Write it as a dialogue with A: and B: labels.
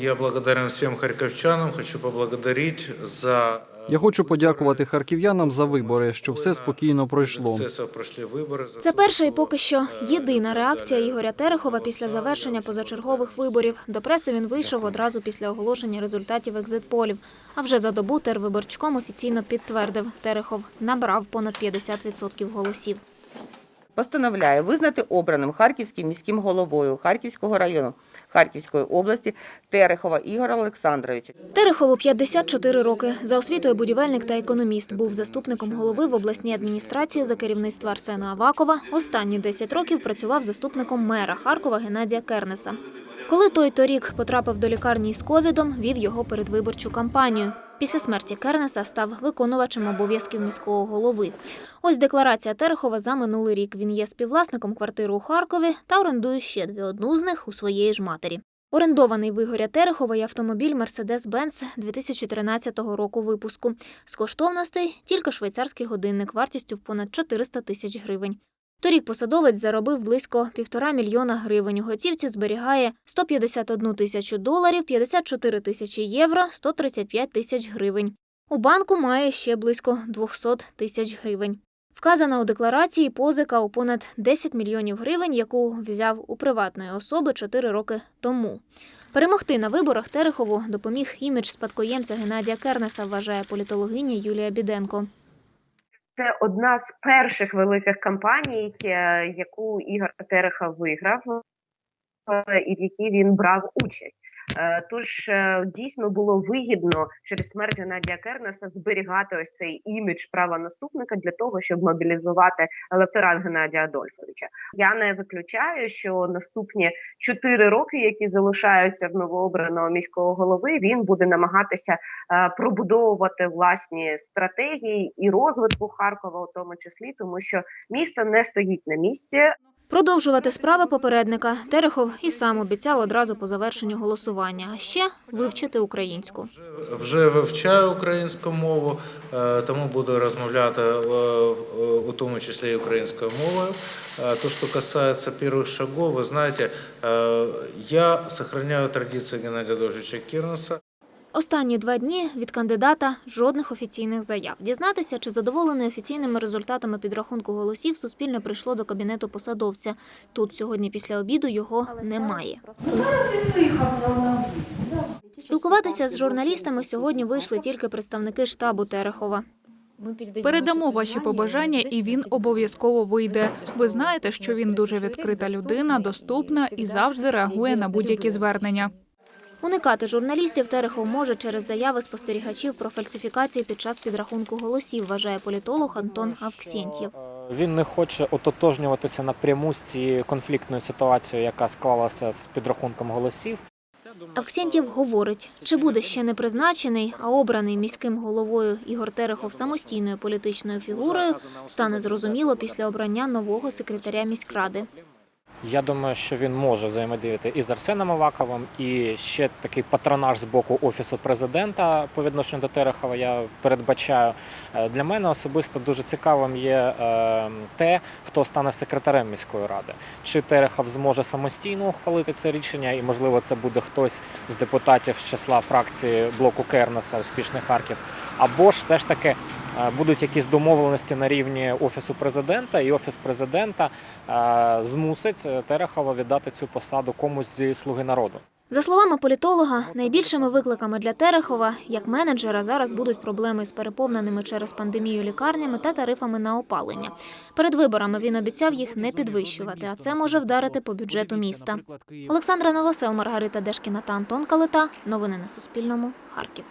A: Я благодарен всем харьковчанам. Хочу поблагодарить за э,
B: Я хочу подякувати харків'янам за вибори, що все спокійно пройшло.
A: Процесів пройшли вибори.
C: Це перша і поки що єдина реакція Ігоря Терехова після завершення позачергових виборів. До преси він вийшов одразу після оголошення результатів екзитполів. А вже за добу тервиборчком офіційно підтвердив, Терехов набрав понад 50% голосів.
D: постановляє визнати обраним Харківським міським головою Харківського району Харківської області Терехова Ігора Олександровича.
C: Терехову 54 роки. За освітою будівельник та економіст. Був заступником голови в обласній адміністрації за керівництва Арсена Авакова. Останні 10 років працював заступником мера Харкова Геннадія Кернеса. Коли той торік потрапив до лікарні з ковідом, вів його передвиборчу кампанію. Після смерті Кернеса став виконувачем обов'язків міського голови. Ось декларація Терехова за минулий рік. Він є співвласником квартири у Харкові та орендує ще дві. Одну з них у своєї ж матері. Орендований в Ігоря Терехова є автомобіль Mercedes-Benz 2013 року випуску. З коштовностей тільки швейцарський годинник вартістю в понад 400 тисяч гривень. Торік посадовець заробив близько півтора мільйона гривень. У готівці зберігає 151 тисячу доларів, 54 тисячі євро, 135 тисяч гривень. У банку має ще близько 200 тисяч гривень. Вказана у декларації позика у понад 10 мільйонів гривень, яку взяв у приватної особи 4 роки тому. Перемогти на виборах Терехову допоміг імідж спадкоємця Геннадія Кернеса, вважає політологиня Юлія Біденко.
E: Це одна з перших великих кампаній, е, яку Ігор Тереха виграв, е, і в якій він брав участь. Е, Тож е, дійсно було вигідно через смерть Геннадія Кернеса зберігати ось цей імідж права наступника для того, щоб мобілізувати електорат Геннадія Адольфовича. Я не виключаю, що наступні чотири роки, які залишаються в новообраного міського голови, він буде намагатися е, пробудовувати власні стратегії і розвитку Харкова, у тому числі, тому що місто не стоїть на місці.
C: Продовжувати справи попередника Терехов і сам обіцяв одразу по завершенню голосування, а ще вивчити українську.
A: Вже- вивчаю українську мову, е, тому буду розмовляти е, е, у тому числі українською мовою. То, що касается первых шагов, вы знаете, е, я сохраняю традицию Геннадия Адольфовича Кирнеса.
C: Останні два дні від кандидата жодних офіційних заяв. Дізнатися, чи задоволений офіційними результатами підрахунку голосів, суспільне прийшло до кабінету посадовця. Тут сьогодні після обіду його немає. Спілкуватися з журналістами сьогодні вийшли тільки представники штабу Терехова.
F: Передамо ваші побажання, і він обов'язково вийде. Ви знаєте, що він дуже відкрита людина, доступна і завжди реагує на будь-які звернення.
C: Уникати журналістів Терехов може через заяви спостерігачів про фальсифікації під час підрахунку голосів, вважає політолог Антон Авксєнтєв.
G: Він не хоче ототожнюватися напряму з цією конфліктною ситуацією, яка склалася з підрахунком голосів.
C: Авксєнтєв говорить, чи буде ще не призначений, а обраний міським головою Ігор Терехов самостійною політичною фігурою, стане зрозуміло після обрання нового секретаря міськради.
G: Я думаю, що він може взаємодіяти і з Арсеном Аваковим, і ще такий патронаж з боку офісу президента по відношенню до Терехова. Я передбачаю. Е, Для мене особисто дуже цікавим є е, те, хто стане секретарем міської ради. Чи Терехов зможе самостійно ухвалити це рішення, і можливо це буде хтось з депутатів з числа фракції блоку Кернеса Успішний Харків, або ж все ж таки. Будуть якісь домовленості на рівні офісу президента, і офіс президента змусить е, Терехова віддати цю посаду комусь зі слуги народу.
C: За словами політолога, найбільшими викликами для Терехова як менеджера зараз будуть проблеми з переповненими через пандемію лікарнями та тарифами на опалення. Перед виборами він обіцяв їх не підвищувати, а це може вдарити по бюджету міста. Олександра Новосел, Маргарита Дешкіна та Антон Калита. Новини на Суспільному. Харків.